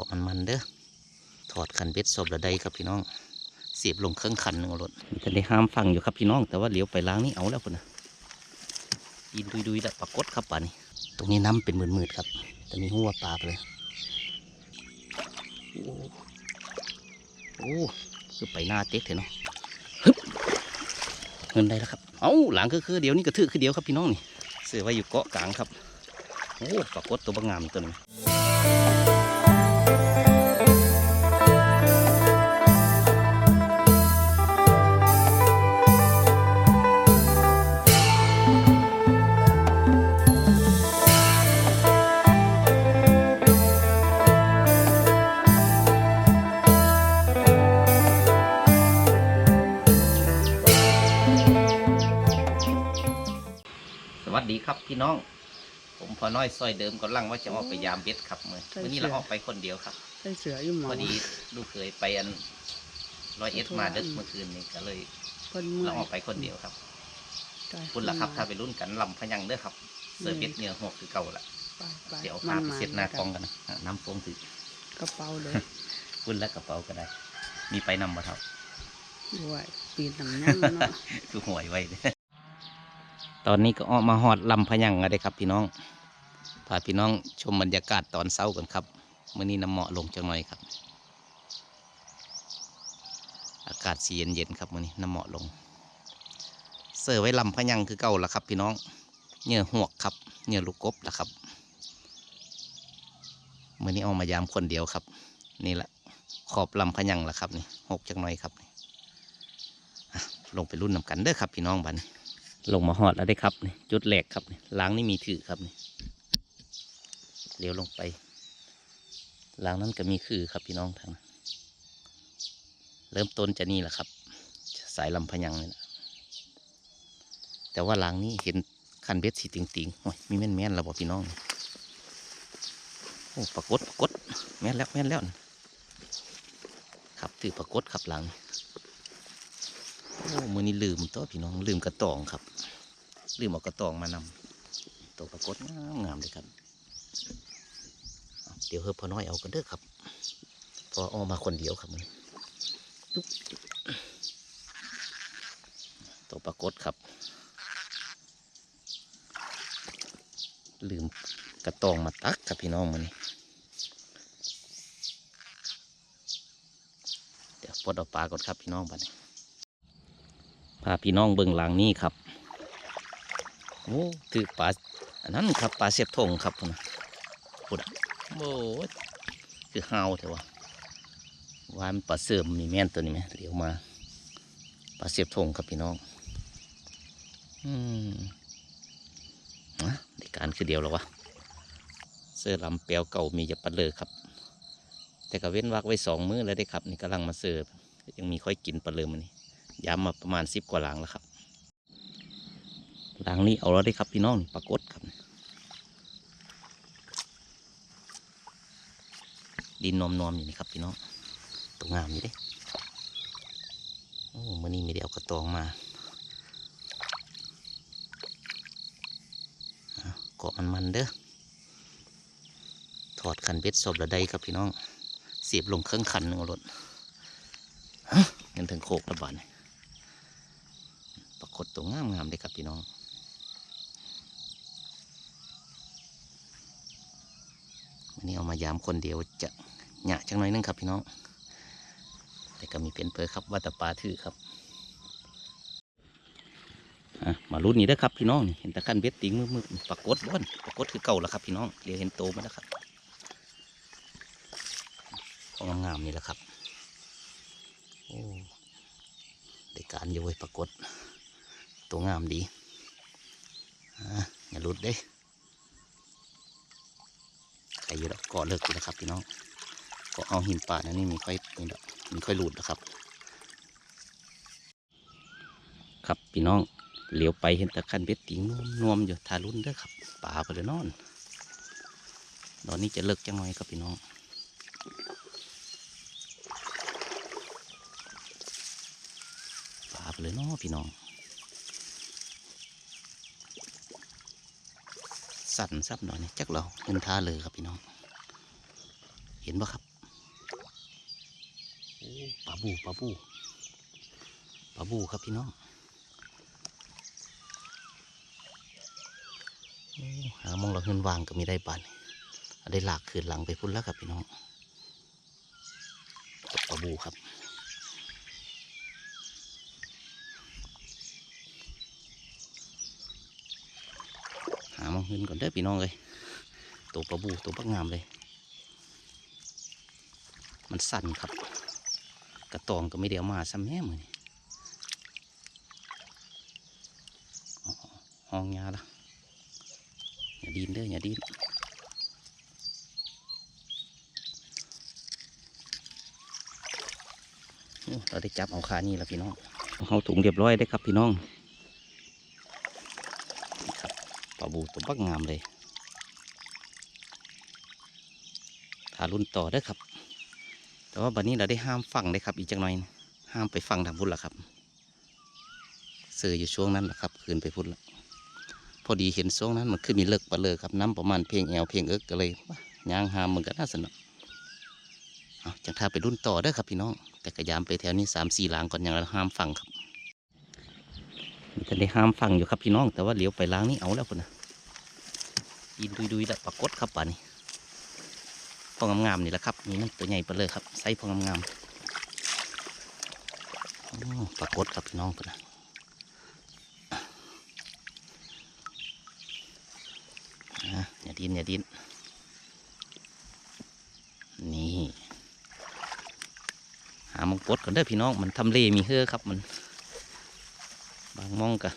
บอกมันมันๆเด้อถอดคันเบ็ดศพระใดครับพี่น้อง เสียบลงเครื่องคันหนึ่งเอารถจะได้ห้ามฟังอยู่ครับพี่น้อง แต่ว่าเลี้ยวไปล้างนี่เอาแล้วคนนะยินดุยดุยๆแล้วปรากฏครับป่านี้ ตรงนี้น้ำเป็นหมื่นๆครับแต่มีหัวปลาไปเลยโอ้โอ้คือไปหน้าเต็กเถอะเนาะฮึบเงินได้แล้วครับ เอ้าหลังคือคือเดียวนี่กระทือคือเดียวครับพี่น้องนี่เสือไว้อยู่เกาะกลางครับ โอ้ปรากฏตัวบางงามตัวนี้ส พี่น้อง ผมพอน้อยซอยเดิมกำลังว่าจะออกไปยามเบ็ดครับมื่อใช่วันนี้เสือเราออกไปคนเดียวครับใส่เสืออยู่หมพออดีลูกเคยไปอันร้อยเอ็ดมาเดึกเมื่อคืนนี้ก็เลยเพิ่นเมื่เราอยออกไปคนเดียวครับใช่คุณล่ะครับ ถ้าไปรุ่นกันลำพะยังเด้อครับเสือเบ็ดเหนื้อหกคือเก่าละไปไปเดี๋ยวพาไปเช็ดหน้ากล้องกันนะอะน้ำฟงถือกระเป๋าเลยคุณและกระเป๋าก็ได้ มีไปนำบ่เท่าด้วยปีนหนังยังเนาะคือหวยไว้เด้อ ตอนนี้ก็ออกมาหอดลำพยังกันเลยครับ พี่น้องพาพี่น้องชมบรรยากาศตอนเช้ากันครับมื่อนี้น้ำเหมาะลงจังหน่อยครับ อากาศสีเย็นๆครับมื่อนี้น้ำเหมาะลง เสิร์ฟไว้ลำพยังคือเก่าละครับ พี่น้องเหยื่อหวกครับเหยื่อลูกกบละครับมื่อนี้เอามายามคนเดียวครับ นี่แหละขอบลำพยังละครับนี่หกจังหน่อยครับลงไปรุ่นนำกันเด้อครับ พี่น้องบัน ลงมาหอดแล้วได้ครับนี่จุดแหลกครับนี่ล้างนี่มีถือครับนี่เลี้ยวลงไปล้างนั้นก็มีคือครับพี่น้องทางนั้นเริ่มต้นจะนี่แหละครับ สายลำพยังนี่แหละแต่ว่าล้างนี้เห็นคันเบ็ดสีติงติงโอ้ยมีแม่นแม่นๆแล้วบอกพี่น้องโอ้ปรากฏปรากฏแม่นแล้วแม่นแล้วครับถือปรากฏครับหลังโอ้มือนี้ลืมตัวพี่น้องลืมกระตองครับ ลืมเอากระตองมานำตัวปรากฏงามงามเลยครับ เดี๋ยวเฮอพอน้อยเอากันเด้อครับ พอเอามาคนเดียวครับมันตัวปรากฏครับ ลืมกระตองมาตักครับพี่น้องมันนี่เดี๋ยวปลดเอาปลาก่อนครับพี่น้องบัดนี้พาพี่น้องเบิ่งหลังนี้ครับ โอ้ถือปลาอันนั้นครับปลาเสียบทงครับพุ่นนะพุ่นอะโอ้คือเฮาเถอะวะวานปลาเสื่อมมีแม่นตัวนี้ไหมเดี๋ยวมาปลาเสียบทงครับพี่น้อง อืมนะในการคือเดียวแล้ววะเสื้อลำเปียวเก่ามีจะปัดเลยครับ แต่ก็เว้นวักไว้สองมื้อแล้วได้ครับ นี่กำลังมาเสิร์ฟยังมีค่อยกินปลาเลยมันนี่ย้ำมาประมาณสิบกว่าหลังแล้วครับ หลังนี้เอาแล้วได้ครับพี่น้องนี่ปรากฏครับ ดินนอมนอมๆอยู่นี่ครับพี่น้องตัวงามอยู่เด้โอ้มื่อนี้ม่ได้เอากระตองมาเกาะมันมันๆเด้อถอดคันเบ็ดศพระใดครับพี่น้อง เสียบลงเครื่องคันหนึ่งเอารถเงินถึงโคกระบาดปรากฏตัวงามงามเลยครับพี่น้อง วันนี้เอามา ยามคนเดียวจะหยะจังน่อยนึงครับพี่น้อง แต่ก็มีเป็นเพอครับว่าแต่ปลาถือครับมาลุ้นนี้เด้ครับพี่น้องเห็นตะขั้นเบ็ดติงมือมือปรากฏบ้อนปรากฏคือเก่าแล้วครับพี่น้องเดี๋ยวเห็นโตมาแล้วครับของงามๆนี่แหละครับโอ้ได้การอยู่เว้ยปรากฏตัวงามดีอะอย่าลุดเด้ ใครอยู่แล้วก็เลิกอยู่แล้วครับพี่น้องก็เอาหินป่าดอันนี่มีค่อยนี่ดอกมีค่อยหลุดนะครับ ครับพี่น้องเหลียวไปเห็นตะคันเบ็ดติงนวมอยู่ทารุ่นเด้อครับป่าไปเลยนอนตอนนี้จะเลิกจังหน่อยครับพี่น้องป่าไปเลยนาะพี่น้อง สั่นซับหน่อยนี่จักเราขึ้นท่าเลยครับพี่น้อง เห็นปะครับปลาบูปลาบูปลาบูครับพี่น้องหามองเราขึ้นวางก็มีได้ปานได้หลากคืนหลังไปพุ่นแล้วครับพี่น้องปลาบูครับ มองเงินก่อนเด้อพี่น้องเลยตัวปลาบูตัวปักงามเลย มันสั่นครับ กระตองก็ไม่เดียวมาซ้ำแม่มือนี่ห้องยาละอย่าดินเด้ออย่าดินเราได้จับเอาขานี่แล้วพี่น้อง เอาถุงเรียบร้อยได้ครับพี่น้องนี่ครับปลา บูตัวบักงามเลยทารุ่นต่อเด้ครับ แต่ว่าบัดนี้เราได้ห้ามฟังได้ครับ อีกจังหน่อยนะห้ามไปฟังทางพุทธละครับเสืออยู่ช่วงนั้นแหละครับ คืนไปพุทธละพอดีเห็นช่วงนั้นมันขึ้นมีเลิกปะเลยครับน้ำประมาณเพลงแอวเพลงเอิกก็เลยย่างหามมันก็น่าสนุกเอาจังท่าไปรุ่นต่อเด้ครับพี่น้อง แต่กระยามไปแถวนี้สามสี่หลางก่อนอย่างเราห้ามฟังครับมีท่านได้ห้ามฟังอยู่ครับพี่น้องแต่ว่าเลี้ยวไปล้างนี่เอาแล้วคนนะ ยินดุยๆแล้วปรากฏครับป่านี้พองงามๆนี่แหละครับนี่นั่นตัวใหญ่ไปเลยครับไซส์พองงามๆปรากฏครับพี่น้องตัวนะอ่ย่าดินอย่าดินนี่ หามองปลดก่อนเด้อพี่น้องมันทำเลมีเฮือครับมัน บางมองกับ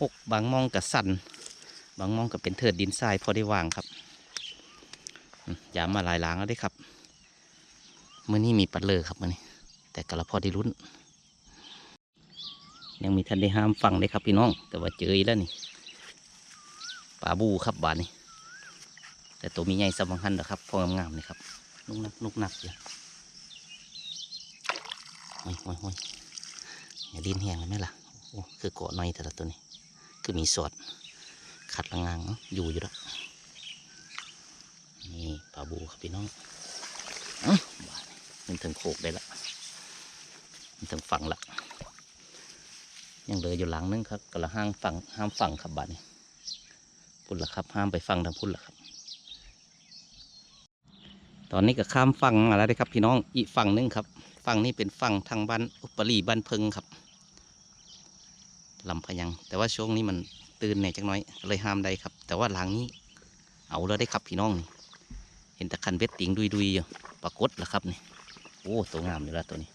หกบางมองกับสั่น บางมองกับเป็นเถิดดินทรายพอได้วางครับอืมยามมาหลายหลางแล้วได้ครับเมื่อนี้มีปัดเลอครับมื่อนี้ แต่กระพอได้ลุ้นยังมีท่านได้ห้ามฟังได้ครับพี่น้อง แต่ว่าเจออีกแล้วนี่ปลาบูครับบานนี้ แต่ตัวมีใหญ่สำคัญนะครับพองามๆนี่ครับนุกนักนุกนักอยู่โอ้ยโอ้ยโอ้ยอย่าดินแห้งเลยไหมล่ะโอ้คือเกาะหน่อยแต่ละตัวนี้ คือมีสอด ขัดละงางเนาะอยู่อยู่แล้วนี่ปลาบูครับพี่น้องอื้อบานมันถึงโคกได้ละมันถึงฝั่งละยังเหลืออยู่หลังนึงครับกระห้างฝั่งห้ามฝั่งครับบาดนี้พุ่นละครับ ห้ามไปฝั่งทางพุ่นละครับ ตอนนี้ก็ข้ามฝั่งมาแล้วได้ครับ พี่น้องอีกฝั่งนึงครับฝั่งนี้เป็นฝั่งทางบ้านอุปรีบ้านเพิงครับลำพะยัง แต่ว่าช่วงนี้มัน ตื่นแหน่ยจังน้อยเลยห้ามได้ครับ แต่ว่าหลังนี้ เอาแล้วได้ครับพี่น้องนี่เห็นตะคันเบ็ดติงดุยดุยอยู่ปรากฏแล้วครับนี่โอ้ตัวงามอยู่แล้วตัวนี้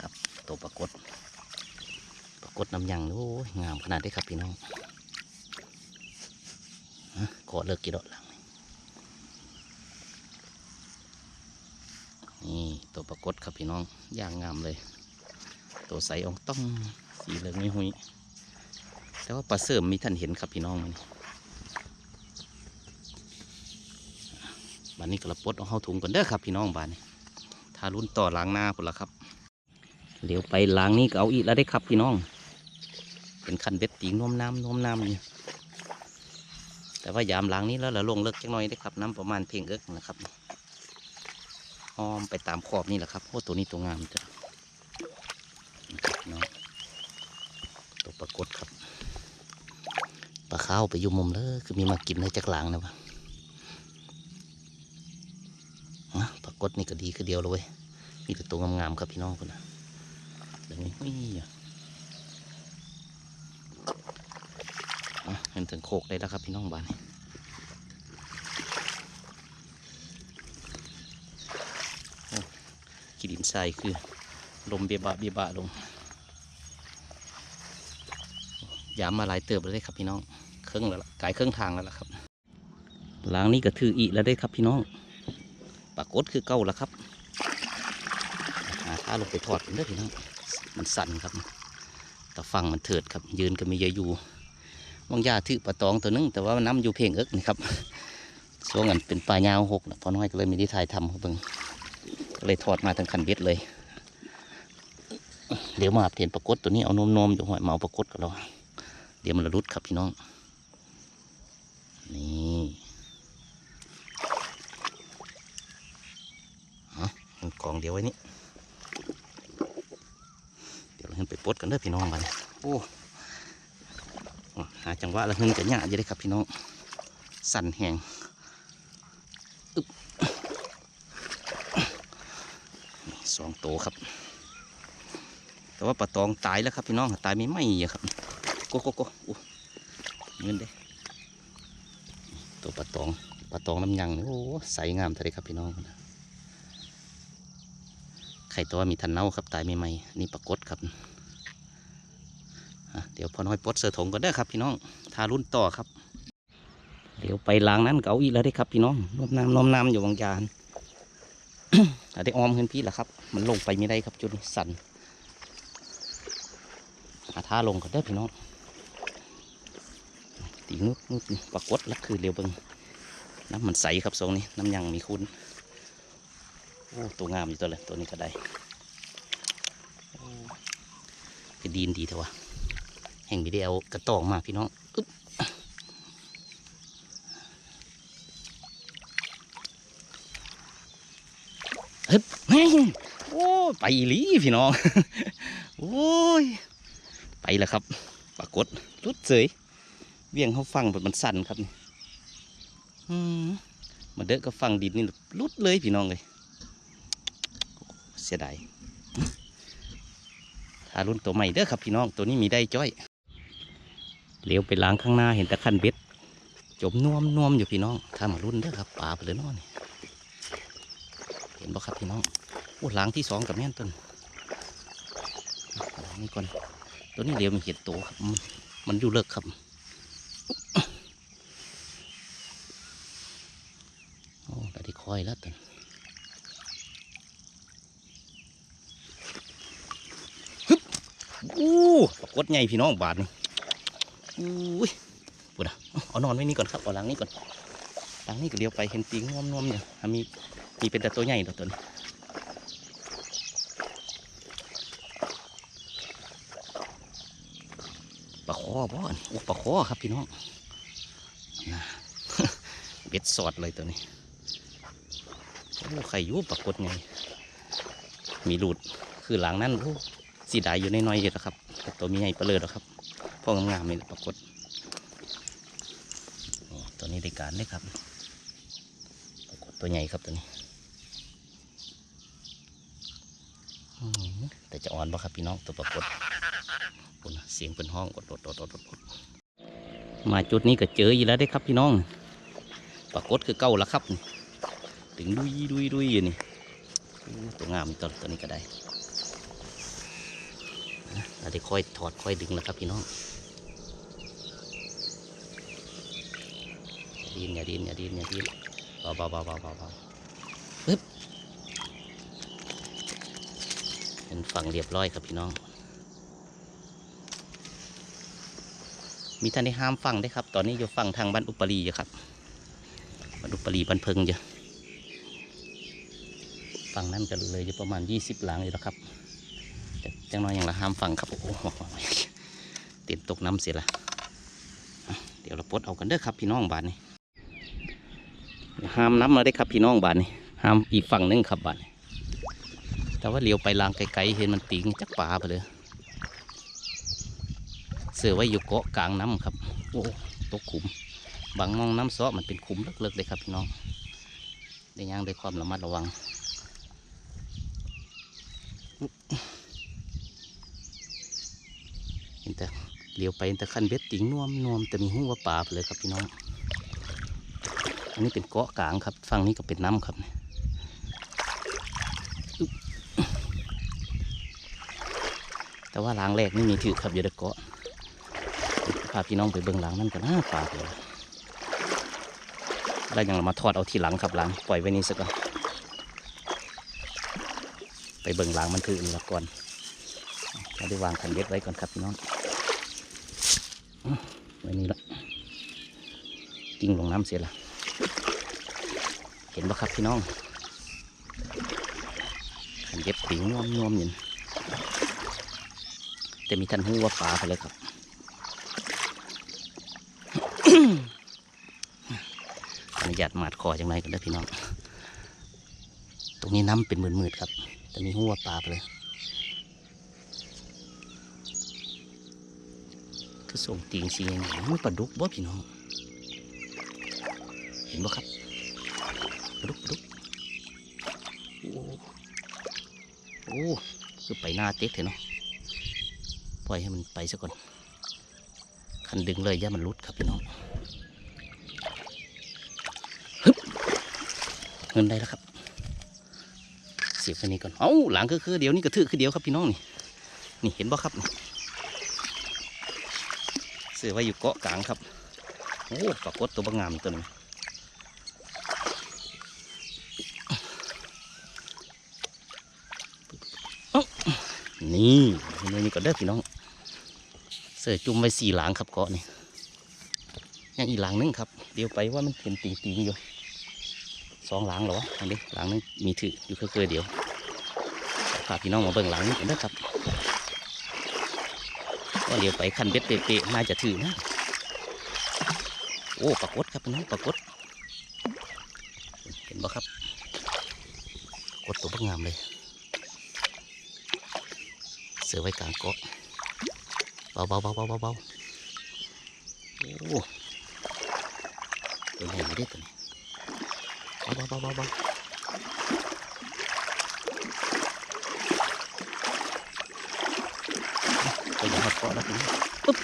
ครับตัวปรากฏปรากฏน้ำยังโอ้ยงามขนาดได้ครับพี่น้องฮะกอเลิกกี่ดอกหลังนี่ตัวปรากฏครับพี่น้องย่างงามเลย ตัวใสอองต้องสีเหลืองไม่หุย แต่ว่าปลาเสริมมีท่านเห็นครับพี่น้องมันบานนี้กระปดเอาเข้าถุงก่อนเด้อครับพี่น้องบานนี้ถ้ารุ่นต่อล้างหน้าพุ่นละครับเดี๋ยวไปล้างนี่ก็เอาอีกแล้วได้ครับพี่น้อง เป็นคันเบ็ดตีงน้มน้ำน้มน้ำนี่แต่ว่ายามล้างนี้แล้วละลงเลิกจักหน่อยได้ครับน้ำประมาณเพียงเอิกนะครับหอมไปตามขอบนี่แหละครับโอ้ตัวนี้ตัวงามจ้ะน้องตัวปรากฏครับ ปลาข้าวไปอยู่มุมเลยคือมีมากินในจักรลางนะวะนะปรากฏนี่ก็ดีคือเดียวเลย มีแต่ตัวงามๆครับพี่น้องคนนะเดี๋ยวนี้ยเห็นถึงโคกได้แล้วครับพี่น้องบ้านนี้โอ้ขี้ดินทรายคือลมเบียบะเบียบะลง ยามมาหลายเติบแล้วได้ครับพี่น้องเครื่องแล้วกายเครื่องทางแล้วล่ะครับหล้างนี้ก็ถืออีแล้วได้ครับพี่น้องปรากฏคือเก่าแล้วครับหาท่าลงไปถอดกันเด้อพี่น้องมันสั่นครับแต่ฟังมันเถิดครับ ยืนก็มีเยอะอยู่มองยาถือปลาตองตัวนึงแต่ว่าน้ำอยู่เพ่งเอิกนี่ครับช่วงนั้นเป็นปลายาวหกนะพอน้อยก็เลยมีที่ถ่ายทำเขาเบิ่งก็เลยถอดมาทั้งคันเบ็ดเลย เดี๋ยวมาเห็นปรากฏตัวนี้เอานมๆอยู่หอยเอาปรากฏกับเราเดี๋ยวมันระลุดครับพี่น้อง นี่มันกองเดียวไว้นี่เงินไปปลดกันเด้อพี่น้องบัดนี้โอ้หาจังหวะแล้วเงินจะหยาอยู่ได้ครับพี่น้อง สั่นแหงอึบสองโตครับ แต่ว่าปลาตองตายแล้วครับพี่น้องตายไม่ไหมอะครับ โกโกโกอู้เงินเด้ตัวปลาตองปลาตองน้ำยังโอ้ใสงามเท่าไรครับพี่น้องไข่ตัวมีทันเน่าครับตายไม่ไหมนี่ปลากดครับเดี๋ยวพอน้อยปลดเสือถงก่อนเด้ครับพี่น้องทารุ่นต่อครับ เดี๋ยวไปล้างนั้นเกาอีกแล้วได้ครับพี่น้องนมน้ำนมน้ำอยู่วังยานอะได้ออมเงินพี่ละครับ มันลงไปไม่ได้ครับจุดสั่นหาท่าลงก่อนเด้พี่น้อง ตีนุดนุดนี่ปรากฏแล้วคือเร็วเบิงน้ำมันใสครับทรงนี้น้ำยังมีคุณโอ้ตัวงามอยู่ตัวเลยตัวนี้ก็ได้โอ้คือดีนดีเถอะวะแห่งมีได้เอากระตองมาพี่น้องอึ๊บเฮ้ยแม่โอ้ไปลีพี่น้อง โอ้ย ไปแล้วครับ ปรากฏรุดเสย เวียงเขาฟังแบบมันสั่นครับนี่อืมมาเด้อก็ฟังดินนี่รุดเลยพี่น้องเลยเสียดายถ้ารุ่นตัวใหม่เด้อครับพี่น้องตัวนี้มีได้จ้อยเลี้ยวไปล้างข้างหน้าเห็นแต่คันเบ็ดจมนวมนวมอยู่พี่น้องถ้ามารุ่นเด้อครับปลาไปเลยเน้อนี่เห็นบ่ครับพี่น้องโอ้ล้างที่สองกับแม่นต้นล้างนี่ก่อนตัวนี้เดี๋ยวมีเห็ดโตครับมันมันอยู่เลิกครับ โอ้ได้ที่คอยแล้วตัวฮึบอู้ปรากฏใหญ่พี่น้องบาทนี่อุ้ยปุ๊ดอะเอานอนไว้นี่ก่อนครับเอาหลังนี้ก่อนหลังนี้ก็เลี้ยวไปเห็นตีงนวมๆเนี่ยมีมีเป็นแต่ตัวใหญ่ตัวตัวนี้ ปลา คอบ่อนโอ้ปลาคอครับพี่น้องนะเบ็ดสอดเลยตัวนี้โอ้ไข่ยุบปรากฏไง มีหลุดคือหลังนั้นโอ้สีดายอยู่ในน้อยๆอยู่แล้วครับแต่ตัวมีใหญ่เปลือยแล้วครับพ่องามๆนี่แหละปรากฏตัวนี้ได้การเลยครับ ปรากฏตัวใหญ่ครับตัวนี้แต่จะอ่อนป่ะครับพี่น้องตัวปรากฏ เสียงเป็นห้องกดดดดมาจุดนี้ก็เจออีกแล้วได้ครับพี่น้อง ปรากฏคือเก้าแล้วครับ ถึงดุยดุยดุยอยู่นี่ตัวงามตัวตัวนี้ก็ได้เราได้ค่อยถอดค่อยดึงแล้วครับพี่น้องดินอย่าดินอย่าดินอย่าดินเบาเบาเบาเบาเบาเบาปึ๊บเป็นฝั่งเรียบร้อยครับพี่น้อง มีท่านได้ห้ามฟังได้ครับ ตอนนี้อยู่ฟังทางบ้านอุปรีอยู่ครับบ้านอุปรีบ้านเพิงอยู่ฟังนั่นก็เลยอยู่ประมาณยี่สิบหลังอยู่แล้วครับแต่จังน้อยอย่างละห้ามฟังครับโอ้โหเต็มตกน้ำเสียละเดี๋ยวเราปลดเอากันเด้อครับพี่น้องบานนี้ห้ามน้ำมาได้ครับพี่น้องบานนี้ห้ามอีกฝั่งหนึงครับบานนี้แต่ว่าเลี้ยวไปลางไกลๆเห็นมันติงจักป่าไปเลย เสือไว้อยู่เกาะกลางน้ำครับ โอ้ตกขุม บางมองน้ำซ้อมันเป็นขุมเลิกๆเลยครับพี่น้องได้ย่างด้วยความระมัดระวังเห็นแต่เลี้ยวไปเห็นแต่คันเบ็ดติงนวมนวมแต่มีหัวปลาเลยครับพี่น้อง อันนี้เป็นเกาะกลางครับฝั่งนี้ก็เป็นน้ำครับแต่ว่าล้างแรกนี่มีถือครับอยู่ในเกาะ พาพี่น้องไปเบิ่งหลังนั่นกันนะปลาไปแล้วแล้ยังมาทอดเอาทีหลังครับหลังปล่อยไว้นี่สักก่อนไปเบิ่งหลังมันคืออีกแล้วก่อนเราได้วางคันเบ็ดไว้ก่อนครับพี่น้องไว้นี่ละกิ้งลงน้ำเสียละเห็นปะครับพี่น้องคันเบ็ดติ๋งนวมน่วมๆอยู่นะแต่มีทันหูว่าปลาไปเลยครับ อนุญาตหมาดคอจังไรกันเด้อพี่น้อง ตรงนี้น้ำเป็นหมื่นๆครับ แต่มีหัวปลาไปเลยคือส่งติงสีอย่างนี้มันปลาดุกบ่พี่น้อง เห็นบ่ครับปลาดุกปลาดุกโอ้โอ้คือไปหน้าเต็กเถอะเนาะปล่อยให้มันไปซะก่อน คันดึงเลยย่ามันรุดครับพี่น้องฮึบ เงินได้แล้วครับ เสียบอันนี้ก่อน เอ้าหลังก็คือเดี๋ยวนี้กระทือคือเดียวครับพี่น้องนี่ นี่เห็นบ่ครับเสือไว้อยู่เกาะกลางครับ โอ้ปรากฏตัวบางงามตัวนึงเอ้านี่เห็นไหมนี่ก็เด้อพี่น้อง เสือจุ่มไว้สี่หลังครับเกาะนี่ยังอีหลังนึงครับ เดี๋ยวไปว่ามันเห็นติงๆอยู่ สองหลังเหรอวะอันนี้หลังนึงมีถืออยู่เคยเดียวพาพี่น้องมาเบิ่งหลังนี้กันนะครับว่าเดี๋ยวไปคันเบ็ดเปะๆน่าจะถือนะ โอ้ปรากฏครับพี่น้องปรากฏเห็นบ่ครับกฏตัวบักงามเลย เสือไว้กลางเกาะเบาเบาเบาเบาเบาเบาโอ้ตัวใหญ่ไม่ได้ตัวนี้ เบาเบาเบาเบาเบาตัวใหญ่หัดเกาะแล้วพี่น้องปึ๊บ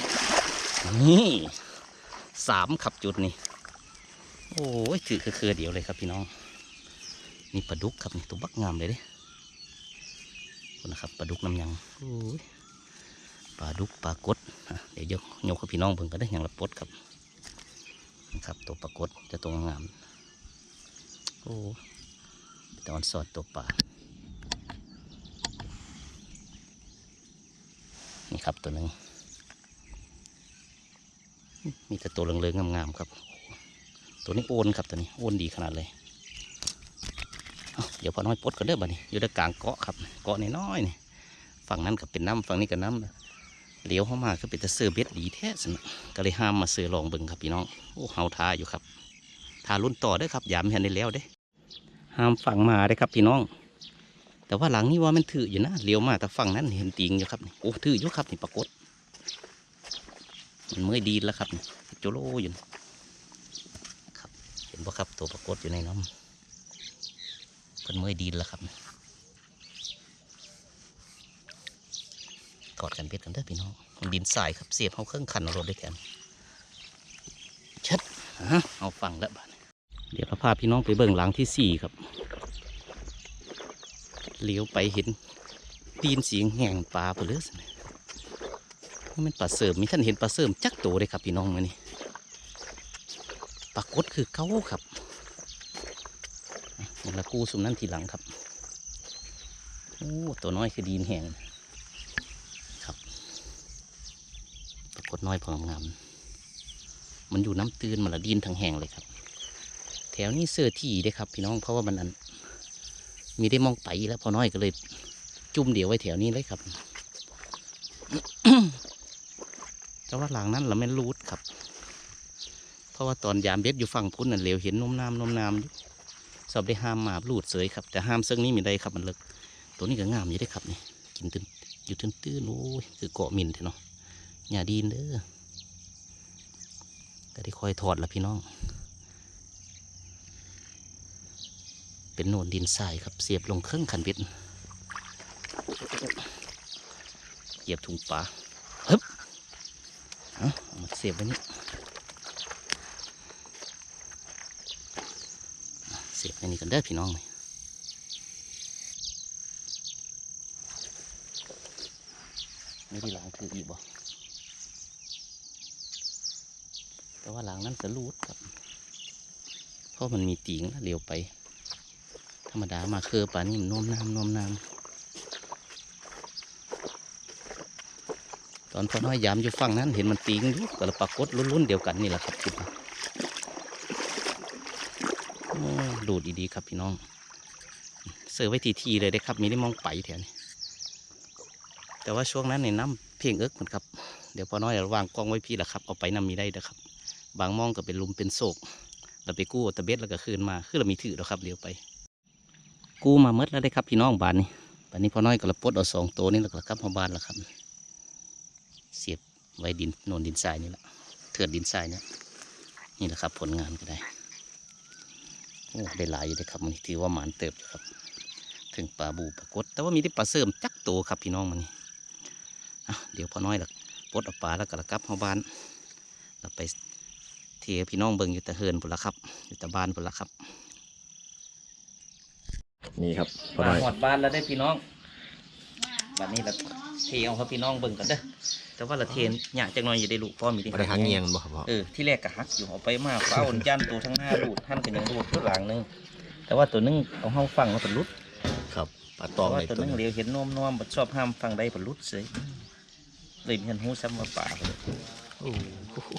นี่สามขับจุดนี่โอ้ยถือคือคือเดียวเลยครับพี่น้องนี่ปลาดุกครับนี่ตัวบักงามเลยเด้คนนะครับปลาดุกน้ำยังโอ้ยปลาดุกปลากดอะเดี๋ยวยกยกให้พี่น้องเบิ่งก็ได้อย่างละปดครับนะครับตัวปลากดจะตัวงาม โอ้ตอนสอดตัวปลานี่ครับตัวหนึ่งมีแต่ตัวเหลืองๆงามๆครับ ตัวนี้โอนครับตัวนี้โอนดีขนาดเลยเเดี๋ยวพอน้อยปดกันเด้อบัดนี้อยู่ด้านกลางเกาะครับเกาะน้อยๆนี่ฝั่งนั้นก็เป็นน้ำฝั่งนี้ก็น้ำเลี้ยวเข้ามาก็เป็นตะเสือเบ็ดดีแท้สนะก็เลยห้ามมาเสือลองเบิ่งครับพี่น้องโอ้เฮาท้าอยู่ครับ ทารุ่นต่อเด้อครับยามเห็นได้แล้วเด้ห้ามฝั่งมาได้ครับพี่น้อง แต่ว่าหลังนี้ว่ามันถืออยู่นะเลี้ยวมาแต่ฝั่งนั้นเห็นติงอยู่ครับนี่โอ้ถืออยู่ครับนี่ปรากฏมันเมื่อยดีแล้วครับโจโลอยู่ครับ เห็นปะครับตัวปรากฏอยู่ในน้ำมันเมื่อยดีแล้วครับกอดกันเพชรกันเด้อพี่น้องมันดินสายครับเสียบเอาเครื่องคันรถด้วยกันชัดเอาฟังแล้วบ้าน เดี๋ยวเราพาพี่น้องไปเบิ่งหลังที่สี่ครับเลี้ยวไปเห็นตีนสีแห่งปลาไปลยสินี่มันปลาเสริมมีท่านเห็นปลาเสริมจักโตเลยครับพี่น้องมานี่ปลากดคือเก้าครับอะนี่ละกู้สุมนั่นทีหลังครับโอ้ตัวน้อยคือดีนแห่งครับปลากดน้อยพองามมันอยู่น้ำตื้นมันละดินทางแห่งเลยครับ แถวนี้เสื้อที่ได้ครับ พี่น้องเพราะว่ามันอันมีได้มองไปแล้วพอน้อยก็เลย จุ่มเดียวไว้แถวนี้เลยครับแต่ว่าหลังนั้นเราไม่รูดครับ เพราะว่าตอนยามเบ็ดอยู่ฝั่งพุ่นนั่นเหลวเห็นนมน้ำนมน้ำสอบได้ห้ามมารูดเสยครับ แต่ห้ามเสื้อนี้ม่ได้ครับมันเลิกตัวนี้ก็งามอยู่ได้ครับนี่กินตื้นอยู่ตื้นตื้นๆโอ้ยคือเกาะมินเถอะเนาะอย่าดีนเด้อก็ได้คอยถอดละพี่น้อง เป็นโนนดินทรายครับเสียบลงเครื่องขันเบ็ดเหยียบถุงปลาเอาเอามาเสียบไว้นี่เสียบไว้นี่กันเด้อพี่น้องนี่ไม่ได้ล้างคืออีบ่แต่ว่าล้างนั้นจะรูดครับ เพราะมันมีตีงเร็วไป ธรรมดามาเคอปลานี่มันโน้มน้ำโน้มน้ำตอนพ่อน้อยยามอยู่ฝั่งนั้น เห็นมันตีงอยู่ก็เลยปรากฏรุ่นๆเดียวกันนี่แหละครับคิดว่าโอ้ดูดดีๆครับพี่น้อง เสือไว้ทีๆเลยได้ครับ มีได้มองไปแถวนี้แต่ว่าช่วงนั้นในน้ำเพียงเอิกเหมือนครับเดี๋ยวพ่อน้อยเอาวางกล้องไว้พี่ละครับเอาไปนำมีได้เด้อครับ บางมองก็เป็นลุมเป็นโศกเราไปกู้ตะเบ็ดแล้วก็คืนมาคือเรามีถือแล้วครับเดี๋ยวไป กู้มาเมดแล้วได้ครับพี่น้องบานนี้บานนี้พ่อน้อยก็ระปดเอาสองตัวนี่แล้วก็กลับมาบ้านแล้วครับ เสียบไว้ดินโนนดินทรายนี่แหละเถื่อนดินทรายเนี่ยนี่แหละครับผลงานก็ได้โอ้ได้หลายอยู่เลยครับมันถือว่าหมานเติบอยู่ครับ ถึงปลาบูปลากดแต่ว่ามีได้ปลาเสริมจักโตวครับพี่น้องมันนี่เดี๋ยวพอน้อยหละปดเอาปลาแล้วก็ละกับเข้าบ้านเราไปเทพี่น้องเบิ่งอยู่แต่เฮินพุ่นละครับ อยู่แต่บ้านพุ่นละครับ นี่ครับพอมาน้อยหอดบ้านแล้วได้อพี่น้องบัดนี้เราเทเอาครับพี่น้องเบิ่งกันเด้อแต่ว่าเราเทหยาจังน้อยอย่าได้ลูกพ่อมีดิบ่ได้หางเงียงบ่ครับพ่อเออที่แรกก็หักอยู่เอาไปมาเฝ้าย่านตัวทั้งหน้าลูดท่านก็ยังลูดตัวหลังนึงแต่ว่าตัวนึงเอาเฮาฟังแล้วเป็นลุดครับปลาตเพองราะว่าในตัวตัวนึงนี้เดียวเห็นนมนวมบัดชอบห้ามฟังได้เป็นลุดเสยเลยมีหันหูซ้ำมาป่าเลยโอ้โห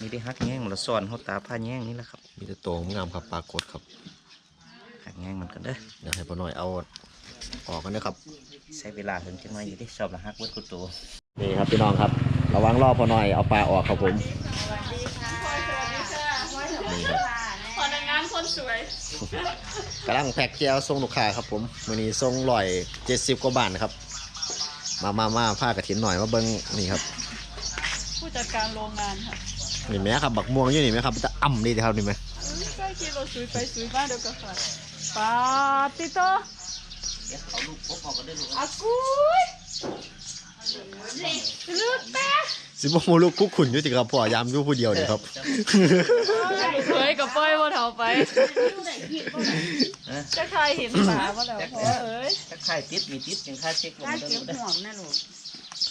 นี่ได้หักแง่งมันละซ่อนเขาตาผ้าแง่งนี่แหละครับ มีแต่ตัวงามครับปลากดครับ หักแง่งมันกันเด้อเดี๋ยวให้พอน้อยเอาออกกันนะครับใช้เวลาถึงจังน้อยอยู่ดิชอบละหักเวิร์ดกุตัวนี่ครับพี่น้องครับ ระวังรอบพอน้อยเอาปลาออกครับผมนี่ครับพนักงานคนสวยกำลังแพ็กแก้วส่งลูกค้าครับผมวันนี้ส่งร้อยเจ็ดสิบกว่าบาทนะครับ มามามาผ้ากระถินหน่อยมาเบิ้งนี่ครับ ผู้จัดการโรงงานค่ะนี่ไหมครับบักม่วงอยู่นี่ไหมครับจะอ่ำนี่ครับนี่ไหมใกล้กิโลซุยไปซุยมาเดี๋ยวก็ค่ะ ปาติโตเดี๋ยวเอาลูกพบออกกันเด้อลูกอากุยลึกแป๊ะสิบโมลูกคุกขุนอยู่ติครับพ่อยามอยู่ผู้เดียวนี่ครับเคยกับป้อยว่าเถาไปเออจะใครเห็นหมาว่าแล้วพ่อเอ้ยถ้าค่ายติดมีติดยังค่าเช็คลงถ้ามาเด้อเก็บลูกเด้อห่วงนะลูก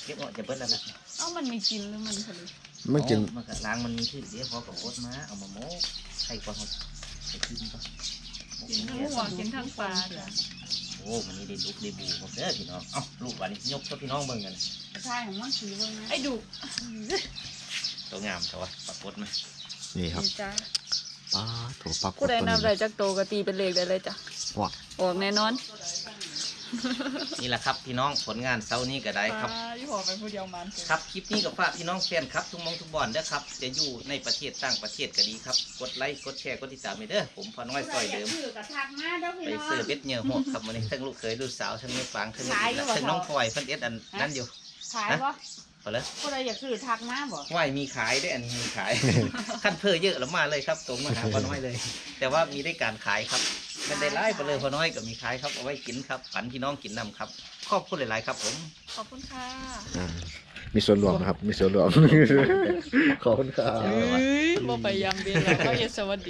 เก็บออกจะเบิ้ลแล้วนะเอ้ามันมีกินหรือมันผลิตมันกินมันก็ล้างมันมีชื่อเดี๋ยวพอกับโคตรมาเอามาโม้ให้ก่อนเขาใส่ขึ้นก่อน กินทั้งหัวกินทั้งปลาจ้ะโอ้มันนี่ได้ลูกได้บูผมเด้อพี่น้อง เอ้าลูกวันนี้ยกให้พี่น้องเบิ่งกันใช่ของมันสีเบิ่งนะไอ้ดุตัวงามเถอะวะปรากฏไหมนี่ครับดีจ้าปลาถั่วปลากดผู้ใดตัวนี้นำไรจากโตกตีเป็นเลขได้เลยจ้ะว้าออกแน่นอน นี่แหละครับพี่น้องผลงานเช้านี้ก็ได้ครับปลาอยู่หัวไปผู้เดียวมันครับคลิปนี้กับฝากพี่น้องแฟนครับทุกหมองทุกบอนเด้อครับ จะอยู่ในประเทศต่างประเทศก็ดีครับ กดไลค์กดแชร์กดติดตามให้เด้อผมพอน้อยซอยเดิมถือกระทักมาเด้อพี่ไปน้องเสื้อเบ็ดเหงื่อหดครับวันนี้ทั้งลูกเคยลูกสาวทั้งแม่ฟางทั้งขายอยู่บ่ทั้งน้องพลอยเพิ่นเอ็ดอันนั้นอยู่ขายบ่ พอแล้วผู้ใดอยากซื้อทักมาบ่ว่ายมีขายได้ออันนี้มีขาย ขั้นเพอเยอะแล้วมาเลยครับตรงมาหาพอน้อยเลย แต่ว่ามีได้การขายครับมันได้ไล่ไปเลยพอน้อยก็มีขายครับเอาไว้กินครับฝันพี่น้องกินนำครับขอบคุณหลาย ๆ ครับผม ขอบคุณค่ะอ่ามีส่วนรวมนะครับ มีส่วนรวม ขอบคุณครับเฮ้ยบ่ไปยามเบียนแล้วก็อย่าสวัสดี